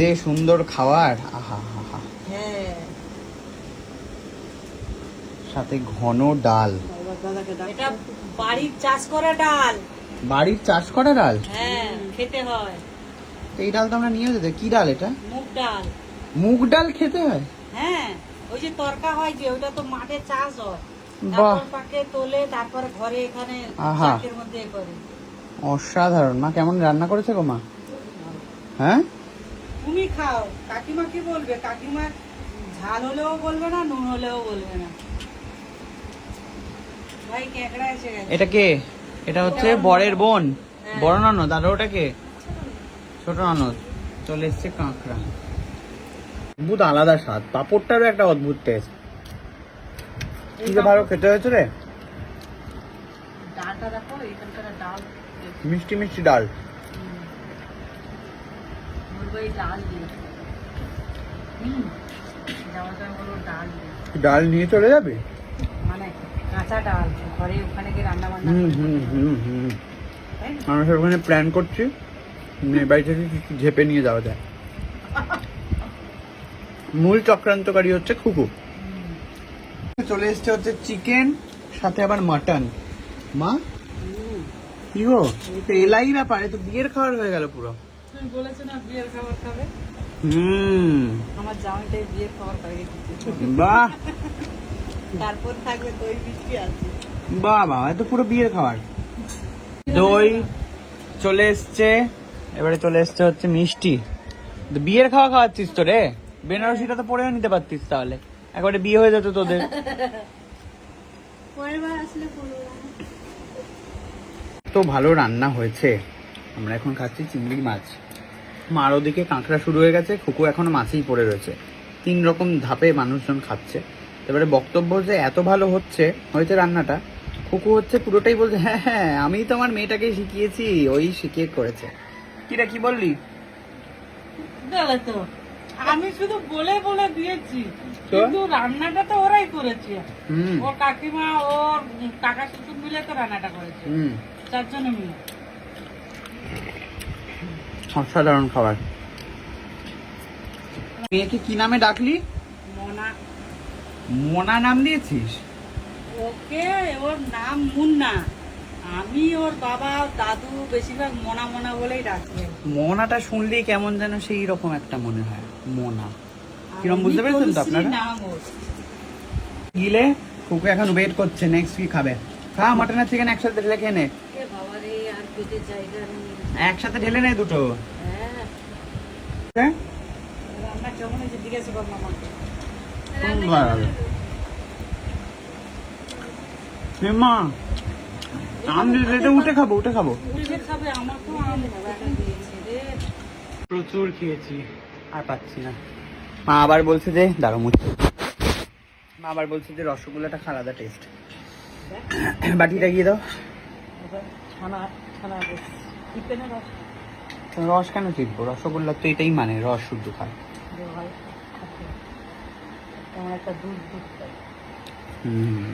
যে সুন্দর খাবার আহা হ্যাঁ। সাথে ঘন ডাল। এটা বাড়ির চাষ করা ডাল। বাড়ির চাষ করা ডাল? হ্যাঁ খেতে হয়। এই ডাল তো আমরা নিয়ে যেতে। কি ডাল এটা? মুগ ডাল। মুগ ডাল খেতে হয়? হ্যাঁ ওই যে তরকা হয় যে ওটা তো মাঠে চাষ হয়। বাহ। পাকে তোলে তারপর ঘরে এখানে আহা। মধ্যে করে। অসাধারণ। মা কেমন রান্না করেছে গো মা? হ্যাঁ? তুমি খাও। কাকিমা কি বলবে? কাকিমা ঝাল হলেও বলবে না নুন হলেও বলবে না। ভাই কেকড়া এসে গেছে। এটা কে? এটা হচ্ছে বরের বোন। হ্যাঁ। বড় ননদ আর ওটা কে? ছোট ননদ। চলে এসছে কাঁকড়া। অদ্ভুত আলাদা স্বাদ। পাপড়টারও একটা অদ্ভুত টেস্ট কি যে ভালো খেতে হয়েছে রে? ডালটা দেখো এখানকার ডাল। মিষ্টি মিষ্টি ডাল। ডাল হুম ডাল নিয়ে চলে যাবে? মানে কাঁচা ডাল ঘরে ওখানে গিয়ে রান্না বান্না হুম হুম হুম হুম। আমরা ওখানে প্ল্যান করছি। মেয়ে বাড়ি থেকে ঝেপে নিয়ে যাওয়া যায়। মূল চক্রান্তকারী হচ্ছে খুকু। চলে এসছে হচ্ছে চিকেন সাথে আবার মাটন। মা। কি গো? তো এলাই ব্যাপার তো বিয়ের খাবার হয়ে গেল পুরো। তুমি বলেছ না বিয়ের খাবার খাবে? হুম। আমার জামাইটাই বিয়ের খাবার খাইয়ে বাহ। তারপর থাকবে দই মিষ্টি আছে বাহ বাহ এ পুরো বিয়ের খাবার। দই চলে এসছে। এবারে চলে এসছে হচ্ছে মিষ্টি। তো বিয়ের খাওয়া খাওয়াচ্ছিস তো রে? বেনারসিটা তো পরেও নিতে পারতিস তাহলে। একবারে বিয়ে হয়ে যেত তোদের। তো ভালো রান্না হয়েছে। আমরা এখন খাচ্ছি চিংড়ি মাছ। মার ওদিকে কাঁকড়া শুরু হয়ে গেছে খুকু এখনও মাছেই পড়ে রয়েছে। তিন রকম ধাপে মানুষজন খাচ্ছে। এবারে বক্তব্য যে এত ভালো হচ্ছে হয়েছে রান্নাটা খুকু হচ্ছে পুরোটাই বলছে হ্যাঁ হ্যাঁ আমি তো আমার মেয়েটাকে শিখিয়েছি ওই শিখিয়ে করেছে। কিরা কি বললি? তো আমি শুধু বলে বলে দিয়েছি কিন্তু রান্নাটা তো ওরাই করেছে। হুম। ওর কাকিমা ওর কাকা শ্বশুর মিলে তো রান্নাটা করেছে। চারজনে মিলে। অসাধারণ খাবার। মেয়েকে কি নামে ডাকলি? মনা। মোনা নাম দিয়েছিস? ওকে ওর নাম মুন্না। আমি ওর বাবা দাদু বেশিরভাগ মনা মনা বলেই ডাকবে মোনাটা শুনলেই কেমন যেন সেই রকম একটা মনে হয় মোনা। কিরম বুঝতে পেরেছেন তো আপনারা? গিলে কুকু এখন ওয়েট করছে নেক্সট কি খাবে? খা মাটনের চিকেন একসাথে খেয়ে নে এ বাবা রে আর পেটে জায়গা নেই একসাথে ঢেলে নে দুটো? হ্যাঁ। হ্যাঁ? মা আম এটা উঠে খাব উঠে খাব। দিয়েছে রে প্রচুর খেয়েছি আর পাচ্ছি না। মা আবার বলছে যে দাঁড়ো মা আবার বলছে যে রসগোল্লাটা আলাদা টেস্ট বাটিটা গিয়ে দাও। ছানা। রস? কেন চিনবো রসগোল্লা তো এটাই মানে রস শুদ্ধ খায়। কেমন একটা দুধ দুধ খায় হুম।